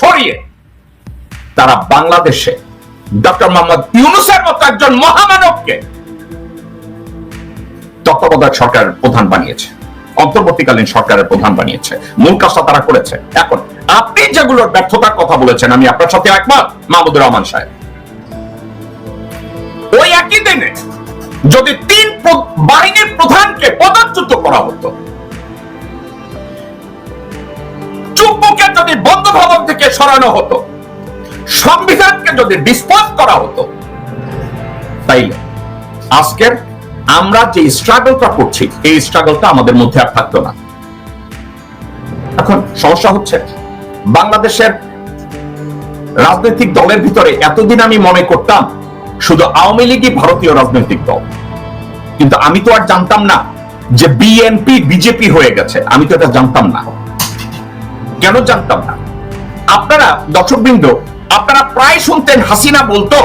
সরিয়ে তারা বাংলাদেশে ডক্টর মোহাম্মদ ইউনুসের মতো একজন মহামানবকে তত্ত্বাবধায়ক সরকারের প্রধান বানিয়েছে, অন্তর্বর্তীকালীন সরকারের প্রধান বানিয়েছে। মূল কাজটা তারা করেছে। এখন আপনি যেগুলোর ব্যর্থতার কথা বলেছেন, আমি আপনার সাথে একমত, মাহমুদুর রহমান সাহেব। ওই একই দিনে যদি তিন বাহিনীর প্রধানকে পদচ্যুত করা হতো চুপ্পুকে যদি বন্ধ ভবন থেকে সরানো হতো, সংবিধানকে যদি ডিসপোজ করা হতো, তাইলে আজকের আমরা যে স্ট্রাগলটা করছি, এই স্ট্রাগলটা আমাদের মধ্যে আর থাকতো না। এখন সমস্যা হচ্ছে, বাংলাদেশের রাজনৈতিক দলের ভিতরে এতদিন আমি মনে করতাম, শুধু আওয়ামী লীগই ভারতীয় রাজনৈতিক দল। কিন্তু আমি তো আর জানতাম না যে বিএনপি বিজেপি হয়ে গেছে। আমি তো এটা জানতাম না। কেন জানতাম না? আপনারা দর্শকবৃন্দ, আপনারা প্রায় শুনতেন হাসিনা বলতো,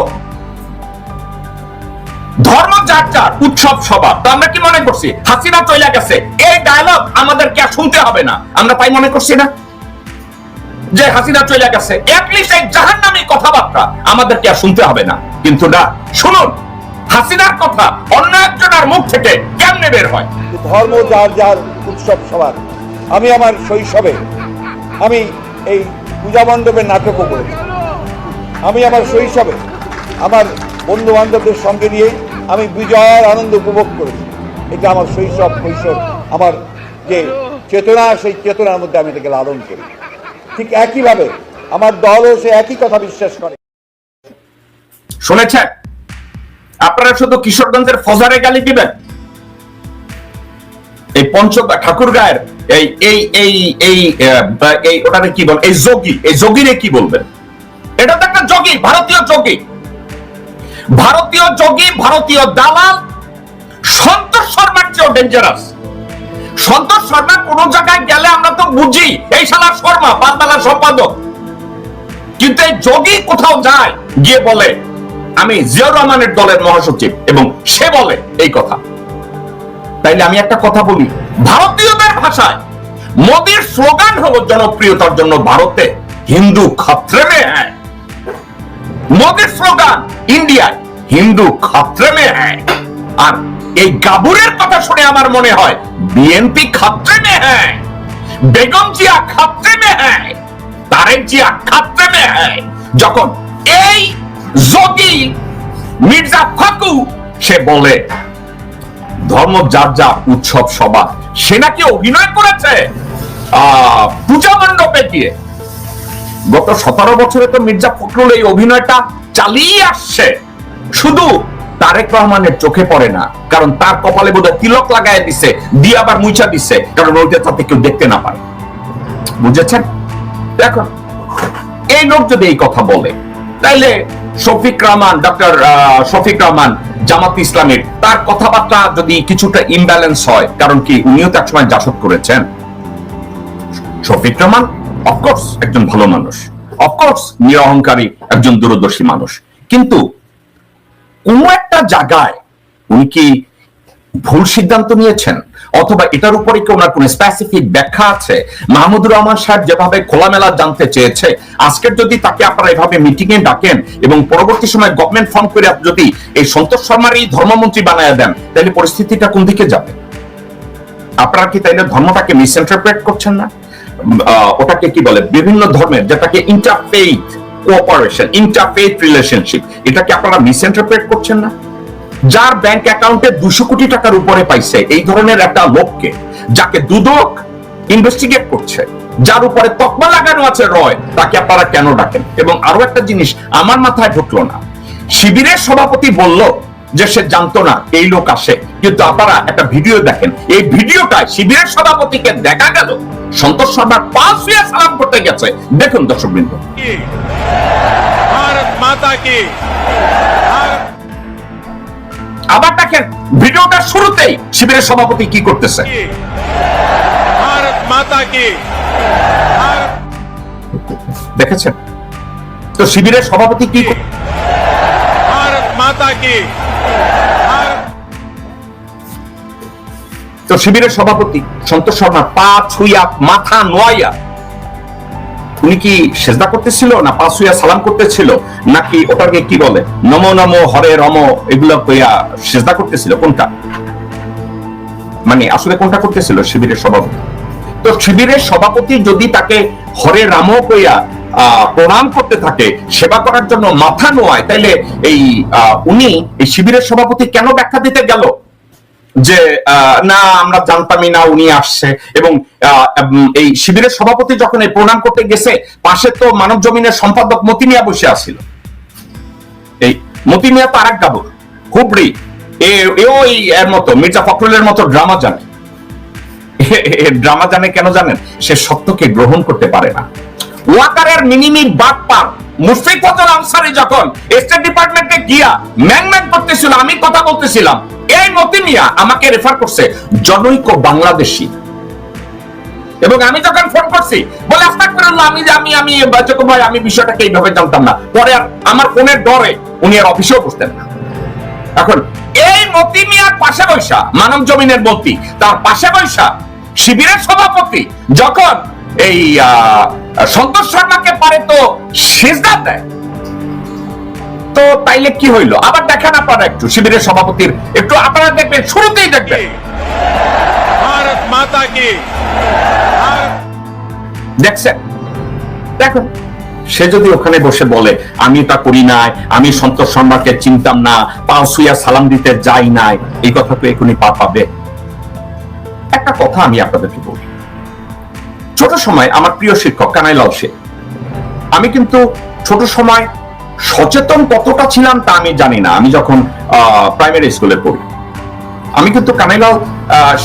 ধর্ম যার যার, উৎসব সবার। তো আমরা কি মনে করছি? হাসিনা চলে গেছে। এই ডায়লগ আমাদেরকে আর শুনতে হবে না। আমরা তাই মনে করছি না? যে হাসিনা চলে গেছে অ্যাটলিস্ট এই জাহান্নামী কথাবার্তা আমাদেরকে আর শুনতে হবে না। কিন্তু না, শুনুন, হাসিনার কথা অন্য একজনের মুখ থেকে কেমনে বের হয়? ধর্ম যার যার, উৎসব সবার। আমি আমার শৈশবে আমি এই পূজা মণ্ডপের নাটকও করেছি আমি আমার শৈশবে আমার বন্ধু বান্ধবদের সঙ্গে নিয়ে আমি বিজয়ের আনন্দ উপভোগ করেছি। এটা আমার শৈশব, কৈশোর, আমার যে চেতনা, সেই চেতনার মধ্যে আমি এটাকে লালন করি। ঠিক একইভাবে আমার দলও সে একই কথা বিশ্বাস করে। শুনেছেন? আপনারা শুধু কিশোরগঞ্জের ফজারে গালি দিবেন? এই পঞ্চ ঠাকুর গায়ের এই এই এই এই এই ওটাকে কি বল, এই যোগী, এই যোগীরে কি বলবেন? এটা তো একটা যোগী, ভারতীয় যোগী। ভারতীয় যোগী, ভারতীয় দালাল, সন্তোষ শর্মার চেয়েও ডেঞ্জারাস সন্তোষ শর্মা কোন জায়গায় গেলে আমরা তো বুঝি, এই শালা শর্মা বান্দালা সম্পাদক। কিন্তু এই যোগী কোথাও যায়, গিয়ে বলে, আমি জিয়াউর রহমানের দলের মহাসচিব এবং সে বলে এই কথা। তাইলে আমি একটা কথা বলি। ভারতীয়দের ভাষায় মোদীর স্লোগান হলো জনপ্রিয়তার জন্য ভারতে হিন্দু খাত্রে মে হ্যায়। মোদীর স্লোগান, ইন্ডিয়ায় হিন্দু খাত্রে মে হ্যায়। আর এই গাবুরের কথা শুনে আমার মনে হয়, বিএনপি খাত্রে মে হ্যায়। বেগম জিয়া খাত্রে মে হ্যায়। তারেক জিয়া খাত্রে মে হ্যায়। যখন এই যোগী মির্জা ফাকু সে বলে ধর্ম যার যার উৎসব সবার। অভিনয় করেছে? পূজা মণ্ডপে গিয়ে। গত সতেরো বছরে তো মির্জা ফখরুল এই অভিনয়টা চালিয়ে আসছে। শুধু তারেক রহমানের চোখে পড়ে না, কারণ তার কপালে বোধহয় তিলক লাগায় দিছে, দিয়ে আবার মুইচা দিছে, কারণ ওইটা তাতে কেউ দেখতে না পারে বুঝেছেন? দেখো এই লোক যদি এই কথা বলে, তাইলে শফিক রহমান, ডক্টর শফিক রহমান জামাত ইসলামের তার কথাবার্তা যদি কিছুটা ইমব্যালেন্স হয়, কারণ কি উনিও তো একসময় জাসদ করেছেন। শফিক রহমান অফকোর্স একজন ভালো মানুষ। অফকোর্স নিরহংকারী, একজন দূরদর্শী মানুষ। কিন্তু কোন একটা জায়গায় উনি কি ভুল সিদ্ধান্ত নিয়েছেন, অথবা এটার উপরে কি ওনার কোন স্পেসিফিক ব্যাখ্যা আছে? মাহমুদুর রহমান সাহেব যেভাবে খোলামেলা জানতে চেয়েছে, আজকের যদি তাকে আপনারা এভাবে মিটিং এ ডাকেন এবং পরবর্তী সময় গভর্নমেন্ট ফর্ম করে যদি এই সন্তোষ শর্মার এই ধর্মমন্ত্রী বানায় দেন, তাহলে পরিস্থিতিটা কোন দিকে যাবে? আপনারা কি তাইলে ধর্মটাকে মিসইন্টারপ্রেট করছেন না? ওটাকে কি বলে? বিভিন্ন ধর্মের যেটাকে ইন্টারফেইথ কোঅপারেশন ইন্টারফেইথ রিলেশনশিপ এটাকে আপনারা মিসইন্টারপ্রেট করছেন না? যার ব্যাংক অ্যাকাউন্টে দুশো কোটি টাকার উপরে পাইছে। এই ধরনের একটা লোককে যাকে দুদক ইনভেস্টিগেট করছে, যার উপরে তকমা লাগানো আছে রয়, তাকে আপনারা কেন ডাকেন? এবং আরও একটা জিনিস, আমার মাথায় ঢুকলো না। শিবিরের সভাপতি বলল যে সে জানতো না এই লোক আসে, কিন্তু আপনারা একটা ভিডিও দেখেন। এই ভিডিওটায় শিবিরের সভাপতিকে দেখা গেল। সন্তোষ শর্মার পাঁচ হইয়া সালাম করতে গেছে। দেখুন দর্শক বৃন্দ ভারত মাতা কি? আবার দেখেন ভিডিওটা শুরুতেই শিবিরের সভাপতি কি করতেছে? দেখেছেন? তো শিবিরের সভাপতি কি তো শিবিরের সভাপতি সন্তোষ শর্মা পা ছুইয়া মাথা নোয়াইয়া উনি কি সেজদা করতেছিল না পাঁচুয়া সালাম করতেছিল? নাকি ওটাকে কি বলে? নম নম, হরে রম, এগুলো কইয়া সেজদা করতেছিল, কোনটা? মানে আসলে কোনটা করতেছিল? শিবিরের সভাপতি। তো শিবিরের সভাপতি যদি তাকে হরে রাম কইয়া প্রণাম করতে থাকে, সেবা করার জন্য মাথা নোয়ায়, তাইলে এই উনি এই শিবিরের সভাপতি কেন ব্যাখ্যা দিতে গেল? যে না, আমরা জানতামই না, উনি আসছে। এবং এই শিবিরের সভাপতি যখন এই প্রণাম করতে গেছে, পাশে তো মানব জমিনের সম্পাদক মতি মিয়া বসে আছিল। এই মতি মিয়া তো আরেক গাবর হুবড়ি। এও এর মতো, মির্জা ফখরুলের মতো ড্রামা জানে। ড্রামা জানে কেন জানেন? সে সত্যকে গ্রহণ করতে পারে না। ওয়াকারের মিনিমি বাদ পার মুশফিক ফজল আনসারি যখন স্টেট ডিপার্টমেন্টে গিয়া ম্যাং ম্যাং করতেছিল, আমি কথা বলতেছিলাম। এই মতি মিয়া আমাকে রেফার করছে জনৈক বাংলাদেশী। এবং আমি যখন ফোন করছি, বলে আস্তাগফিরুল্লাহ আমি আমি আমি বাচক ভাই, আমি বিষয়টাকে এইভাবে জানতাম না। পরে আর আমার ফোনের ডরে উনি আর অফিসেও বসতেন না। এখন, এই মতি মিয়ার পাশে বৈশা, মানব জমিনের মতি তার পাশে বৈশা শিবিরের সভাপতি, যখন এই সন্তোষ শর্মাকে পারে তো সেজদা দেয়। তো তাইলে কি হইল? আবার দেখেন আপনারা একটু শিবিরের সভাপতির। একটু আপনারা দেখবেন শুরুতেই দেখবেন। ভারত মাতা কি? দেখছেন? দেখো সে যদি ওখানে বসে বলে আমি তা করি নাই আমি সন্তোষ সম্রাটকে চিনতাম না পাও সুইয়া সালাম দিতে যাই নাই এই কথা তো এখনই পা পাবে একটা কথা আমি আপনাদেরকে বলি। ছোট সময় আমার প্রিয় শিক্ষক কানাইলাল সে আমি কিন্তু ছোট সময় সচেতন কতটা ছিলাম তা আমি জানি না। আমি যখন প্রাইমারি স্কুলে পড়ি আমি কিন্তু কানাইলাল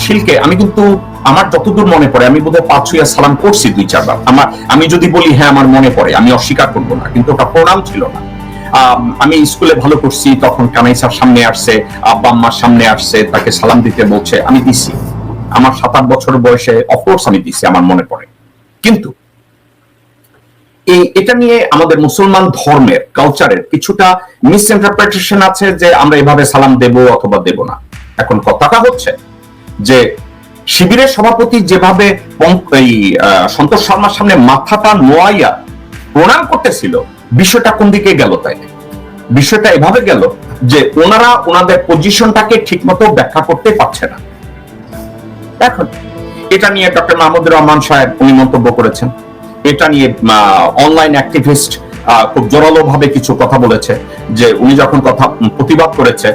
শিলকে আমি কিন্তু আমার যতদূর মনে পড়ে আমি বোধহয় পাঁচ ছুঁয়া সালাম করছি দুই চারবার। আমার আমি যদি বলি হ্যাঁ আমার মনে পড়ে আমি অস্বীকার করব না কিন্তু ওটা প্রণাম ছিল না। আম, স্কুলে ভালো করছি তখন কানাই স্যার সামনে আসছে আব্বা আম্মার সামনে আসছে তাকে সালাম দিতে বলছে আমি দিছি। আমার সাত আট বছর বয়সে অফকোর্স আমি দিছি আমার মনে পড়ে। কিন্তু এই, এটা নিয়ে আমাদের মুসলমান ধর্মের কালচারের কিছুটা মিসইন্টারপ্রিটেশন আছে যে আমরা এভাবে সালাম দেব অথবা দেব না। এখন কথাটা হচ্ছে যে শিবিরের সভাপতি যেভাবে এই সন্তোষ শর্মার সামনে মাথাটা নোয়াইয়া প্রণাম করতেছিল, বিষয়টা কোন দিকে গেল তাই? বিষয়টা এভাবে গেল যে ওনারা ওনাদের পজিশনটাকে ঠিকমতো ব্যাখ্যা করতে পারছে না। এখন, এটা নিয়ে ডক্টর মাহমুদুর রহমান সাহেব উনি মন্তব্য করেছেন। এটা নিয়ে অনলাইন অ্যাক্টিভিস্ট খুব জোরালো ভাবে কিছু কথা বলেছে, যে উনি যখন কথা প্রতিবাদ করেছে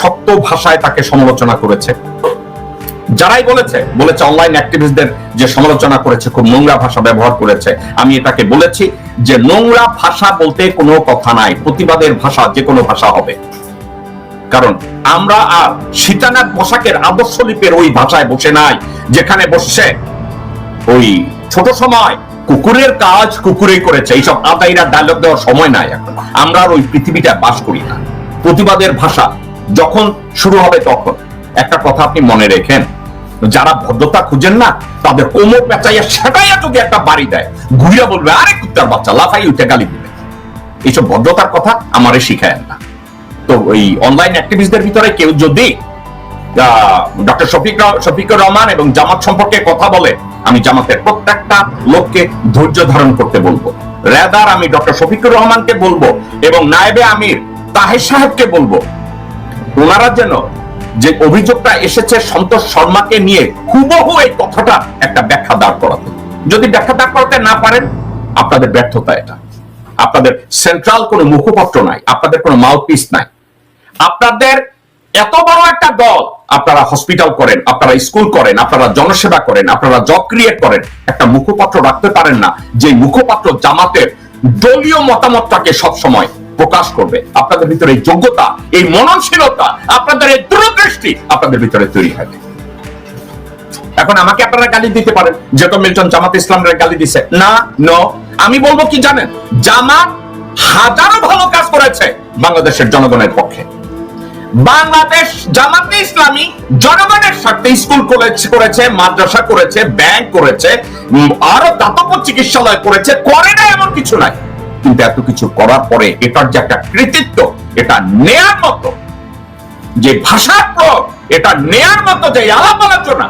শক্ত ভাষায় তাকে সমালোচনা করেছে। যারাই বলেছে বলেছে অনলাইন অ্যাক্টিভিস্টদের যে সমালোচনা করেছে, খুব নোংরা ভাষা ব্যবহার করেছে। আমি এটাকে বলেছি যে নোংরা ভাষা বলতে কোনো কথা নাই, প্রতিবাদের ভাষা যে কোনো ভাষা হবে। কারণ আমরা আর সীতানাথ পোশাকের আদর্শ লিপের ওই ভাষায় বসে নাই, যেখানে বসছে ওই ছোট সময় কুকুরের কাজ কুকুরেই করেছে। এইসব আদাইরা ডায়লগ দেওয়ার সময় নাই এখন। আমরা আর ওই পৃথিবীটা বাস করি না। প্রতিবাদের ভাষা যখন শুরু হবে তখন। একটা কথা আপনি মনে রেখেন, যারা ভদ্রতা খুঁজেন না, তাদের কোমর পেঁচাইয়া সেটাইয়া যদি একটা বাড়ি দেয়, ঘুরিয়া বলবে, আরে কুত্তার বাচ্চা, লাফাই উঠে গালি দিবে। এইসব ভদ্রতার কথা আমারে শিখায়েন না। তো ওই অনলাইন অ্যাক্টিভিস্টদের ভিতরে কেউ যদি ডক্টর শফিক শফিকুর রহমান এবং জামাত সম্পর্কে কথা বলে, আমি জামাতের প্রত্যেকটা লোককে ধৈর্য ধারণ করতে বলব। রেদার আমি ডক্টর শফিকুর রহমানকে বলব এবং নায়েবে আমির তাহের সাহেবকে বলব। ওনারা যেন যে অভিযোগটা এসেছে সন্তোষ শর্মাকে নিয়ে হুবহু এই কথাটা একটা ব্যাখ্যা দাঁড় করাতে। যদি ব্যাখ্যা দাঁড় করাতে না পারেন, আপনাদের ব্যর্থতা এটা। আপনাদের সেন্ট্রাল কোনো মুখপত্র নাই, আপনাদের কোনো মাউথপিস নাই। আপনাদের এত বড় একটা দল আপনারা হসপিটাল করেন, আপনারা স্কুল করেন, আপনারা জনসেবা করেন, আপনারা জব ক্রিয়েট করেন, একটা মুখপাত্র রাখতে পারেন না যে মুখপাত্র জামাতের দলীয় মতামতটাকে সব সময় প্রকাশ করবে। আপনাদের ভিতরে এই যোগ্যতা, এই মননশীলতা, আপনাদের এই দূরদৃষ্টি আপনাদের ভিতরে তৈরি হবে। এখন আমাকে আপনারা গালি দিতে পারেন যে যেহেতু মিল্টন জামাত ইসলামের গালি দিছে। না ন আমি বলব কি জানেন? জামাত হাজারো ভালো কাজ করেছে বাংলাদেশের জনগণের পক্ষে। বাংলাদেশ জামাতে ইসলামী জনগণের স্বার্থে স্কুল কলেজ করেছে, মাদ্রাসা করেছে, ব্যাংক করেছে আরও দাতব্য চিকিৎসালয় করেছে, করে না এমন কিছু নাই। কিন্তু এত কিছু করার পরে এটার যে একটা কৃতিত্ব, এটা নেয়ার মতো যে ভাষার প্রয়োগ, এটা নেয়ার মতো যে আলাপ আলোচনা